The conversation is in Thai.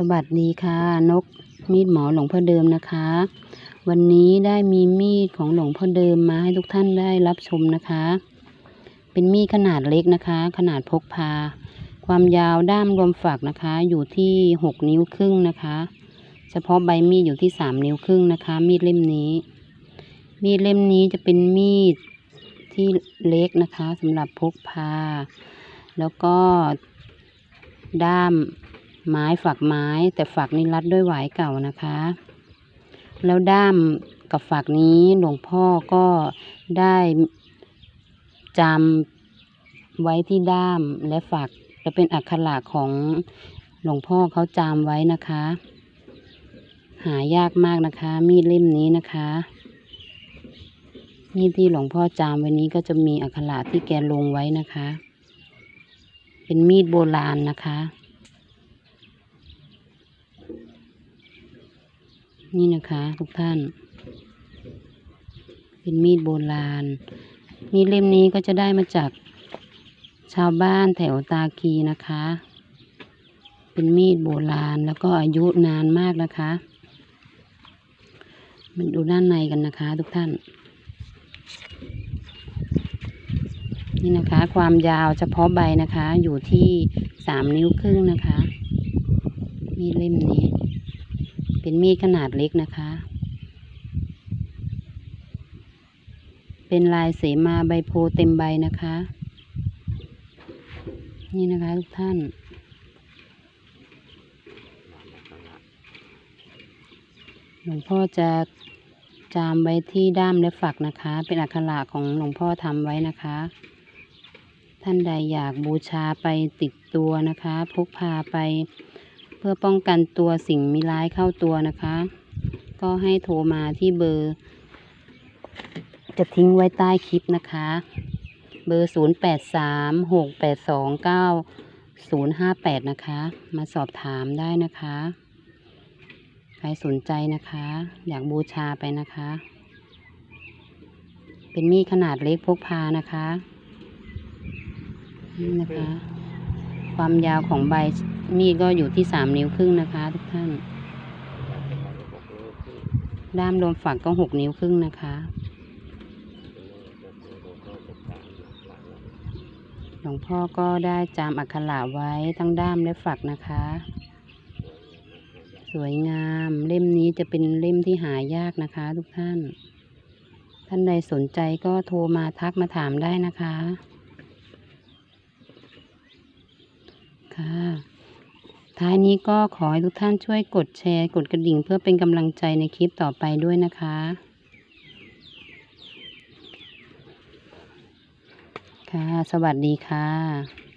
สวัสดีค่ะ นกมีดหมอหลวงพ่อเดิมนะคะ วันนี้ได้มีมีดของหลวงพ่อเดิมมาให้ทุกท่านได้รับชมนะคะ เป็นมีดขนาดเล็กนะคะ ขนาดพกพา ความยาวด้ามรวมฝักนะคะ อยู่ที่หกนิ้วครึ่งนะคะ เฉพาะใบมีดอยู่ที่สามนิ้วครึ่งนะคะ มีดเล่มนี้ มีดเล่มนี้จะเป็นมีดที่เล็กนะคะสำหรับพกพา แล้วก็ด้าม ไม้ฝักไม้ แต่ฝักนี้รัดด้วยหวายเก่านะคะ แล้วด้ามกับฝักนี้หลวงพ่อก็ได้จำไว้ที่ด้ามและฝักจะเป็นอักขระของหลวงพ่อเขาจามไว้นะคะ หายากมากนะคะ มีดเล่มนี้นะคะมีดที่หลวงพ่อจามไว้นี้ก็จะมีอักขระที่แกลงไว้นะคะ เป็นมีดโบราณนะคะ นี่นะคะทุกท่าน เป็นมีดโบราณ มีดเล่มนี้ก็จะได้มาจากชาวบ้านแถวตาคีนะคะ เป็นมีดโบราณแล้วก็อายุนานมากนะคะมาดูด้านในกันนะคะทุกท่าน นี่นะคะ ความยาวเฉพาะใบนะคะ อยู่ที่สามนิ้วครึ่งนะคะ มีดเล่มนี้ เป็นมีดขนาดเล็กนะคะ เป็นลายเสมาใบโพเต็มใบนะคะ นี่นะคะทุกท่านหลวงพ่อจะจามไว้ที่ด้ามและฝักนะคะ เป็นอักขระของหลวงพ่อทำไว้นะคะ ท่านใดอยากบูชาไปติดตัวนะคะ พกพาไป เพื่อป้องกันตัวสิ่งมีร้ายเข้าตัวนะคะ ก็ให้โทรมาที่เบอร์ จะทิ้งไว้ใต้คลิปนะคะ เบอร์ 0 8 3 6 8 2 9 0 5 8 นะคะ มาสอบถามได้นะคะ ใครสนใจนะคะ อยากบูชาไปนะคะ เป็นมีดขนาดเล็กพกพานะคะนี่นะคะ ความยาวของใบ มีดก็อยู่ที่สามนิ้วครึ่งนะคะทุกท่าน ด้ามรวมฝักก็หกนิ้วครึ่งนะคะ หลวงพ่อก็ได้จามอักขระไว้ทั้งด้ามและฝักนะคะ สวยงามเล่มนี้จะเป็นเล่มที่หายากนะคะทุกท่าน ท่านใดสนใจก็โทรมาทักมาถามได้นะคะค่ะ ท้ายนี้ก็ขอให้ทุกท่านช่วยกดแชร์ กดกระดิ่งเพื่อเป็นกำลังใจในคลิปต่อไปด้วยนะคะ ค่ะ สวัสดีค่ะ